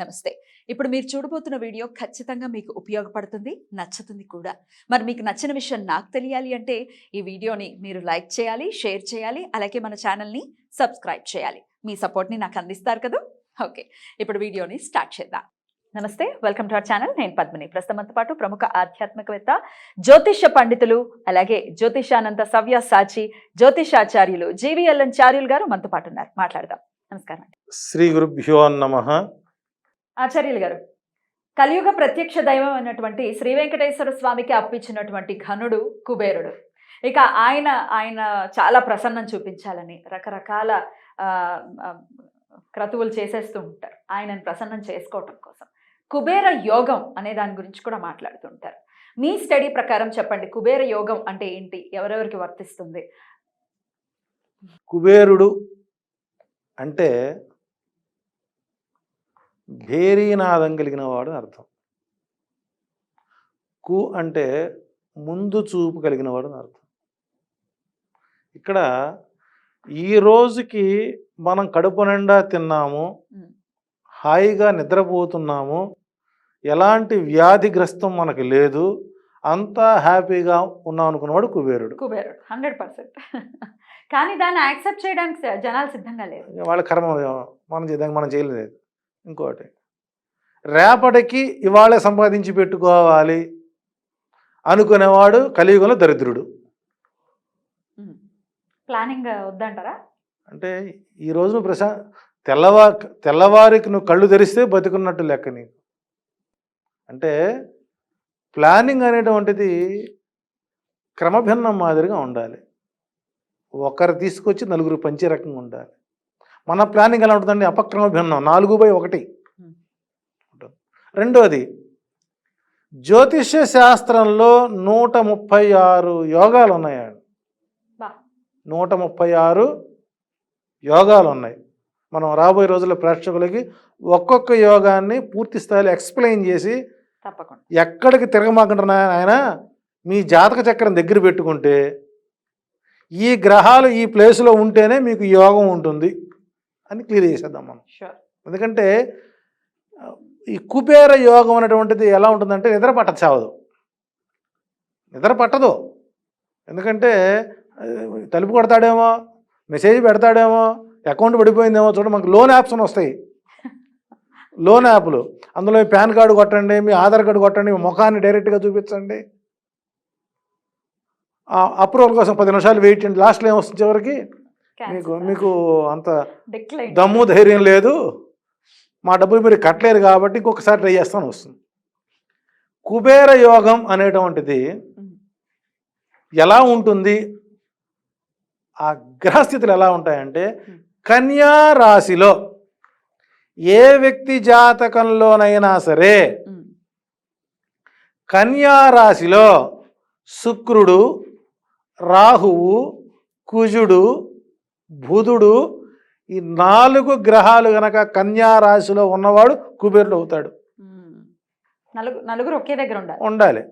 నమస్తే ఇప్పుడు మీరు చూడబోతున్న వీడియో ఖచ్చితంగా మీకు ఉపయోగపడుతుంది నచ్చుతుంది కూడా. మరి మీకు నచ్చిన విషయం నాకు తెలియాలి అంటే ఈ వీడియోని మీరు లైక్ చేయాలి షేర్ చేయాలి అలాగే మన ఛానల్ని సబ్స్క్రైబ్ చేయాలి. మీ సపోర్ట్ని నాకు అందిస్తారు కదా? ఓకే ఇప్పుడు వీడియోని స్టార్ట్ చేద్దాం. నమస్తే వెల్కమ్ టు అవర్ ఛానల్. నేను పద్మిని. ప్రస్తుతంతో పాటు ప్రముఖ ఆధ్యాత్మికవేత్త జ్యోతిష్య పండితులు అలాగే జ్యోతిషానంద సవ్య సాచి జ్యోతిషాచార్యులు జీవీఎల్ఎన్ చార్యులు గారు మనతో పాటు ఉన్నారు. మాట్లాడదాం. నమస్కారం శ్రీ గురుభ్యో నమ. ఆచార్యులు గారు కలియుగ ప్రత్యక్ష దైవం అన్నటువంటి శ్రీ వెంకటేశ్వర స్వామికి అప్పించినటువంటి ఘనుడు కుబేరుడు. ఇక ఆయన ఆయన చాలా ప్రసన్నం చూపించాలని రకరకాల క్రతువులు చేసేస్తూ ఉంటారు. ఆయనను ప్రసన్నం చేసుకోవటం కోసం. కుబేర యోగం అనే దాని గురించి కూడా మాట్లాడుతుంటారు మీ స్టడీ ప్రకారం చెప్పండి కుబేర యోగం అంటే ఏంటి? ఎవరెవరికి వర్తిస్తుంది? కుబేరుడు అంటే భేరీనాదం కలిగిన వాడు అర్థం. కు అంటే ముందు చూపు కలిగిన వాడు అర్థం. ఇక్కడ ఈ రోజుకి మనం కడుపు నిండా తిన్నాము. హాయిగా నిద్రపోతున్నాము ఎలాంటి వ్యాధిగ్రస్తం మనకి లేదు అంతా హ్యాపీగా ఉన్నాం అనుకున్నవాడు కుబేరుడు. కుబేరుడు. Hundred percent. కానీ దాన్ని యాక్సెప్ట్ చేయడానికి జనాలు సిద్ధంగా లేరు. వాళ్ళ కర్మ మనం మనం చేయలేదు. ఇంకోటి రేపటికి ఇవాళే సంపాదించి పెట్టుకోవాలి అనుకునేవాడు కలియుగంలో దరిద్రుడు. ప్లానింగ్ వద్దంటారా? అంటే ఈ రోజు నువ్వు ప్రశా తెల్లవా తెల్లవారికి నువ్వు కళ్ళు తెరిస్తే బతుకున్నట్టు లెక్క నీకు. అంటే ప్లానింగ్ అనేటువంటిది క్రమభిన్నం మాదిరిగా ఉండాలి. ఒకరు తీసుకొచ్చి నలుగురు పంచే రకంగా ఉండాలి. మన ప్లానింగ్ ఎలా ఉంటుందండి? అపక్రమ భిన్నం నాలుగు బై ఒకటి. రెండోది జ్యోతిష్య శాస్త్రంలో నూట ముప్పై ఆరు యోగాలు ఉన్నాయండి నూట ముప్పై ఆరు యోగాలు ఉన్నాయి మనం రాబోయే రోజుల్లో ప్రేక్షకులకి ఒక్కొక్క యోగాన్ని పూర్తి స్థాయిలో ఎక్స్ప్లెయిన్ చేసి తప్పకుండా. ఎక్కడికి తిరగమాకంటున్నా ఆయన మీ జాతక చక్రం దగ్గర పెట్టుకుంటే ఈ గ్రహాలు ఈ ప్లేస్లో ఉంటేనే మీకు యోగం ఉంటుంది. అని క్లియర్ చేసేద్దాం మనం. షూర్ ఎందుకంటే ఈ కుబేర యోగం అనేటువంటిది ఎలా ఉంటుందంటే నిద్ర పట్ట చావదు. నిద్ర పట్టదు. ఎందుకంటే తలుపు కొడతాడేమో మెసేజ్ పెడతాడేమో అకౌంట్ పడిపోయిందేమో చూడ మనకు లోన్ యాప్స్ వస్తాయి. లోన్ యాప్లు. అందులో మీ పాన్ కార్డు కొట్టండి మీ ఆధార్ కార్డు కొట్టండి మీ ముఖాన్ని డైరెక్ట్గా చూపించండి. అప్రూవల్ కోసం పది నిమిషాలు వెయిట్ చేయండి. లాస్ట్లో ఏమొస్తుంది చివరికి? మీకు మీకు అంత దమ్ము ధైర్యం లేదు. మా డబ్బులు మీరు కట్టలేరు కాబట్టి ఇంకొకసారి ట్రై చేస్తాను వస్తుంది. కుబేర యోగం అనేటువంటిది ఎలా ఉంటుంది? ఆ గ్రహస్థితులు ఎలా ఉంటాయంటే కన్యా రాశిలో ఏ వ్యక్తి జాతకంలోనైనా సరే కన్యా రాశిలో శుక్రుడు రాహువు కుజుడు బుధుడు ఈ నాలుగు గ్రహాలు గనక కన్యా రాశిలో ఉన్నవాడు కుబేరుడు అవుతాడు. నలుగురు నలుగురు ఒకే దగ్గర ఉండాలి. ఉండాలి.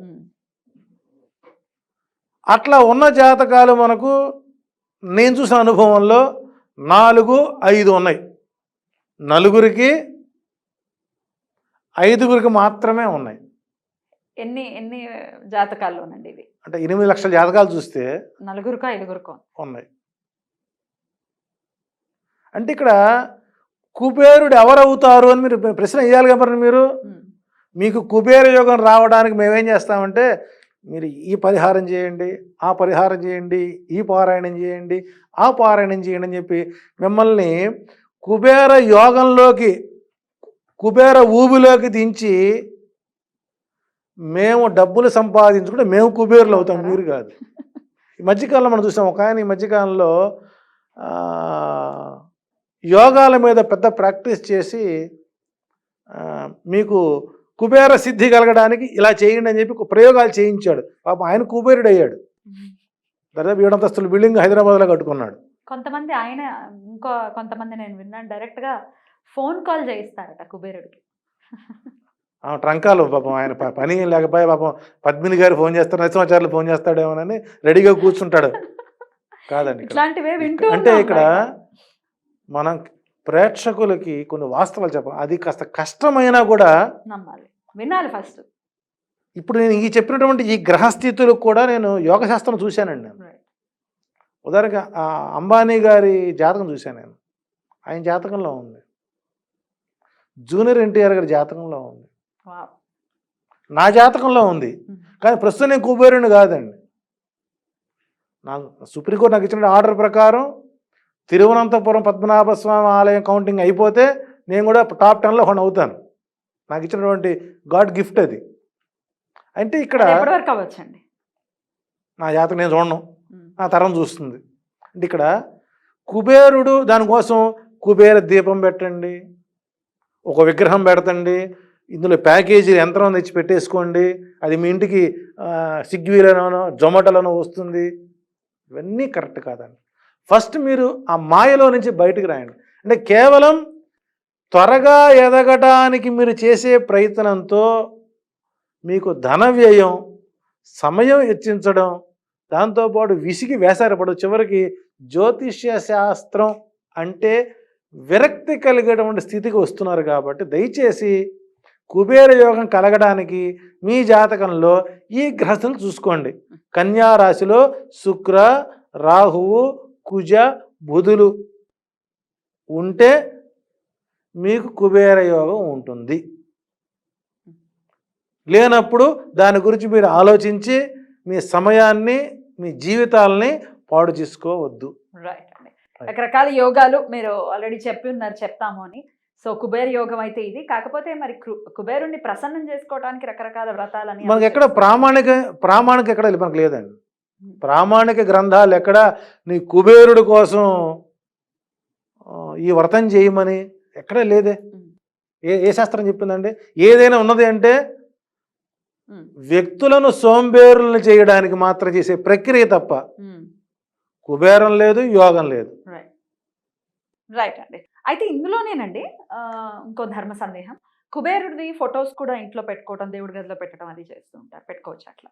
అట్లా ఉన్న జాతకాలు మనకు నేను చూసిన అనుభవంలో నాలుగు ఐదు ఉన్నాయి. నలుగురికి ఐదుగురికి మాత్రమే ఉన్నాయి. ఎన్ని ఎన్ని జాతకాల్లోనండి ఇవి? అంటే ఎనిమిది లక్షల జాతకాలు చూస్తే నలుగురుకో ఐదుగురుకో? ఉన్నాయి. అంటే ఇక్కడ కుబేరుడు ఎవరవుతారు అని మీరు ప్రశ్న వేయాలి కదా మరి. మీకు కుబేర యోగం రావడానికి మేమేం చేస్తామంటే మీరు ఈ పరిహారం చేయండి ఆ పరిహారం చేయండి ఈ పారాయణం చేయండి ఆ పారాయణం చేయండి అని చెప్పి మిమ్మల్ని కుబేర యోగంలోకి కుబేర ఊబిలోకి దించి మేము డబ్బులు సంపాదించుకుంటే మేము కుబేరులు అవుతాం మీరు కాదు ఈ మధ్యకాలంలో మనం చూసాం ఒక ఆయన ఈ మధ్యకాలంలో యోగాల మీద పెద్ద ప్రాక్టీస్ చేసి మీకు కుబేర సిద్ధి కలగడానికి ఇలా చేయండి అని చెప్పి ప్రయోగాలు చేయించాడు. పాపం ఆయన కుబేరుడు అయ్యాడు దాదాపు ఏడంతస్తుల బిల్డింగ్ హైదరాబాద్లో కట్టుకున్నాడు. కొంతమంది ఆయన ఇంకో కొంతమంది నేను విన్నాను డైరెక్ట్గా ఫోన్ కాల్ చేయిస్తారట కుబేరుడికి. ట్రంకాలు పాపం ఆయన పని ఏం లేకపోయా పాపం పద్మిని గారు ఫోన్ చేస్తారు నరసింహాచార్యులు ఫోన్ చేస్తాడేమోనని రెడీగా కూర్చుంటాడు. కాదండి ఇక్కడ. ఇట్లాంటివే వింటూ అంటే ఇక్కడ. మనం ప్రేక్షకులకి కొన్ని వాస్తవాలు చెప్పాలి. అది కాస్త కష్టమైనా కూడా నమ్మాలి. వినాలి ఫస్ట్. ఇప్పుడు నేను ఈ చెప్పినటువంటి ఈ గ్రహస్థితులు కూడా నేను యోగశాస్త్రం చూశానండి నేను. ఉదాహరణగా అంబానీ గారి జాతకం చూశాను నేను. ఆయన జాతకంలో ఉంది. జూనియర్ ఎన్టీఆర్ గారి జాతకంలో ఉంది. నా జాతకంలో ఉంది. కానీ ప్రస్తుతం నేను కుబేరుని కాదండి. నాకు సుప్రీంకోర్టు నాకు ఇచ్చిన ఆర్డర్ ప్రకారం తిరువనంతపురం పద్మనాభ స్వామి ఆలయం కౌంటింగ్ అయిపోతే నేను కూడా టాప్ టెన్లో ఒకటి అవుతాను. నాకు ఇచ్చినటువంటి గాడ్ గిఫ్ట్ అది. అంటే ఇక్కడ అవ్వచ్చండి? నా జాతకం నేను చూడను. నా తరం చూస్తుంది. అంటే ఇక్కడ కుబేరుడు దానికోసం కుబేర దీపం పెట్టండి ఒక విగ్రహం పెడతండి ఇందులో ప్యాకేజీ యంత్రం తెచ్చి పెట్టేసుకోండి అది మీ ఇంటికి ఆ, స్విగ్గీలోనో జొమాటోలోనో వస్తుంది. ఇవన్నీ కరెక్ట్ కాదండి. ఫస్ట్ మీరు ఆ మాయలో నుంచి బయటకు రాయండి. అంటే కేవలం త్వరగా ఎదగటానికి మీరు చేసే ప్రయత్నంతో మీకు ధన వ్యయం సమయం హెచ్చించడం దాంతోపాటు విసిగి వేసారపడు చివరికి జ్యోతిష్య శాస్త్రం అంటే విరక్తి కలిగేటువంటి స్థితికి వస్తున్నారు కాబట్టి దయచేసి కుబేర యోగం కలగడానికి మీ జాతకంలో ఈ గ్రహస్థులు చూసుకోండి. కన్యా రాశిలో శుక్ర రాహువు కుజ బుధులు ఉంటే మీకు కుబేర యోగం ఉంటుంది. లేనప్పుడు దాని గురించి మీరు ఆలోచించి మీ సమయాన్ని మీ జీవితాలని పాడు చేసుకోవద్దు. రైట్ అండి. రకరకాల యోగాలు మీరు ఆల్రెడీ చెప్పి ఉన్నారు చెప్తాము అని. సో కుబేర్ యోగం అయితే ఇది. కాకపోతే మరి కుబేరుణ్ణి ప్రసన్నం చేసుకోవడానికి రకరకాల వ్రతాలని మనకి ఎక్కడ ప్రామాణిక ప్రామాణిక ఎక్కడ మనకు లేదండి. ప్రామాణిక గ్రంథాలు ఎక్కడ? నీ కుబేరుడి కోసం ఈ వ్రతం చేయమని ఎక్కడ లేదే. ఏ ఏ శాస్త్రం చెప్పిందండి? ఏదైనా ఉన్నది అంటే వ్యక్తులను సోంబేరులను చేయడానికి మాత్రం చేసే ప్రక్రియ తప్ప కుబేరం లేదు యోగం లేదు. రైట్ అండి. అయితే ఇందులోనేనండి ఇంకో ధర్మ సందేహం. కుబేరుడిది ఫొటోస్ కూడా ఇంట్లో పెట్టుకోవడం దేవుడి గదిలో పెట్టడం అది చేస్తూ ఉంటారు పెట్టుకోవచ్చు అట్లా.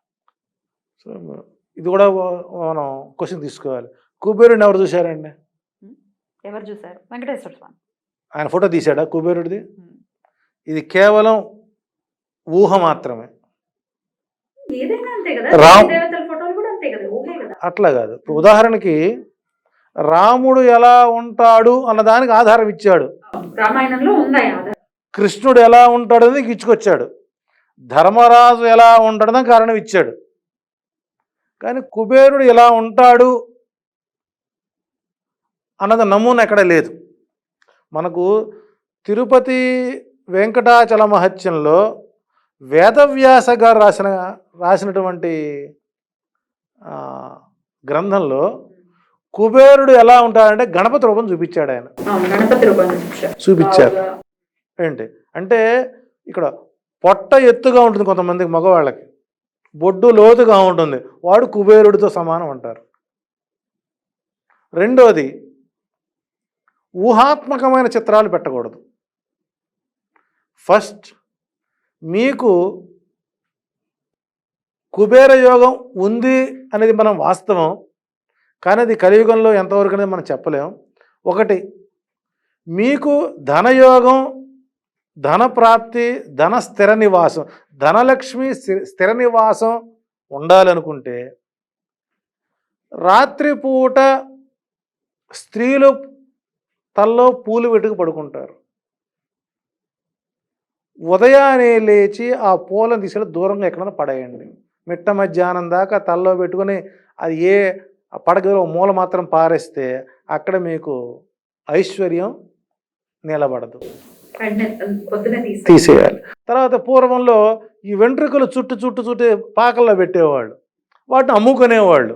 సో ఇది కూడా మనం క్వశ్చన్ తీసుకోవాలి. కుబేరుడిని ఎవరు చూశారండి? ఎవరు చూసారు వెంకటేశ్వర స్వామి. ఆయన ఫోటో తీశాడా కుబేరుడిది. ఇది కేవలం ఊహ మాత్రమే. రామ్- అట్లా కాదు. ఇప్పుడు ఉదాహరణకి రాముడు ఎలా ఉంటాడు అన్న దానికి ఆధారం ఇచ్చాడు. రామాయణంలో ఉన్నాయి ఆధారం. కృష్ణుడు ఎలా ఉంటాడు అనేది ఇచ్చుకొచ్చాడు ధర్మరాజు ఎలా ఉంటాడని కారణం ఇచ్చాడు. కానీ కుబేరుడు ఎలా ఉంటాడు అన్నది నమూనా ఎక్కడ లేదు. మనకు తిరుపతి వెంకటాచల మహత్యంలో వేదవ్యాస గారు రాసిన రాసినటువంటి గ్రంథంలో కుబేరుడు ఎలా ఉంటాడంటే గణపతి రూపం చూపించాడు ఆయన. చూపించారు. ఏంటి? అంటే ఇక్కడ పొట్ట ఎత్తుగా ఉంటుంది కొంతమందికి మగవాళ్ళకి. బొడ్డు లోతుగా ఉంటుంది. వాడు కుబేరుడితో సమానం అంటారు. రెండోది ఊహాత్మకమైన చిత్రాలు పెట్టకూడదు. ఫస్ట్ మీకు కుబేర యోగం ఉంది అనేది మనం వాస్తవం కానీ అది కలియుగంలో ఎంతవరకు అనేది మనం చెప్పలేం. ఒకటి మీకు ధనయోగం ధన ప్రాప్తి ధన స్థిర నివాసం ధనలక్ష్మి స్థిర నివాసం ఉండాలనుకుంటే రాత్రిపూట స్త్రీలు తల్లో పూలు వెటుకు పడుకుంటారు. ఉదయాన్నే లేచి ఆ పూలను తీసుకెళ్ళి దూరంగా ఎక్కడైనా పడేయండి. మిట్ట మధ్యాహ్నం దాకా తల్లో పెట్టుకొని అది ఏ పడగలో మూల మాత్రం పారేస్తే అక్కడ మీకు ఐశ్వర్యం నిలబడదు. తీసేయాలి. తర్వాత పూర్వంలో ఈ వెంట్రుకలు చుట్టు చుట్టు చుట్టు పాకల్లో పెట్టేవాళ్ళు. వాటిని అమ్ముకునేవాళ్ళు.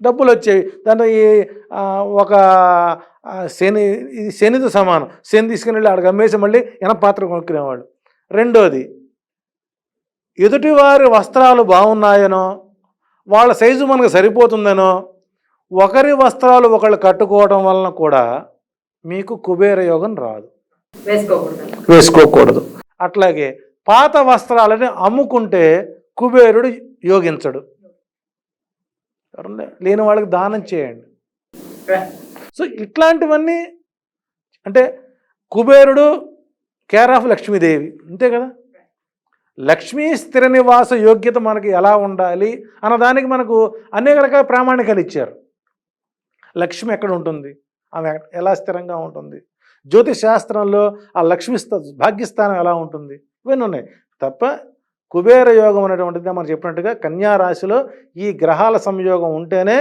డబ్బులు వచ్చేవి. దాంట్లో ఈ ఒక శని ఇది శనితో సమానం. శని తీసుకుని వెళ్ళి అక్కడికి అమ్మేసి మళ్ళీ ఎనప పాత్ర కొనుక్కునేవాళ్ళు. రెండోది ఎదుటివారి వస్త్రాలు బాగున్నాయనో వాళ్ళ సైజు మనకు సరిపోతుందనో ఒకరి వస్త్రాలు ఒకళ్ళు కట్టుకోవడం వలన కూడా మీకు కుబేర యోగం రాదు. వేసుకోకూడదు. అట్లాగే పాత వస్త్రాలని అమ్ముకుంటే కుబేరుడు యోగించడు. లేని వాళ్ళకి దానం చేయండి. సో ఇట్లాంటివన్నీ అంటే కుబేరుడు కేర్ ఆఫ్ లక్ష్మీదేవి. అంతే కదా? లక్ష్మీ స్థిర నివాస యోగ్యత మనకి ఎలా ఉండాలి అన్నదానికి మనకు అనేక రకాల ప్రామాణికాలు ఇచ్చారు. లక్ష్మి ఎక్కడ ఉంటుంది? ఆమె ఎలా స్థిరంగా ఉంటుంది? జ్యోతిష్ శాస్త్రంలో ఆ లక్ష్మిస్థ భాగ్యస్థానం ఎలా ఉంటుంది? ఇవన్నీ ఉన్నాయి. తప్ప కుబేర యోగం అనేటువంటిది మనం చెప్పినట్టుగా కన్యా రాశిలో ఈ గ్రహాల సంయోగం ఉంటేనే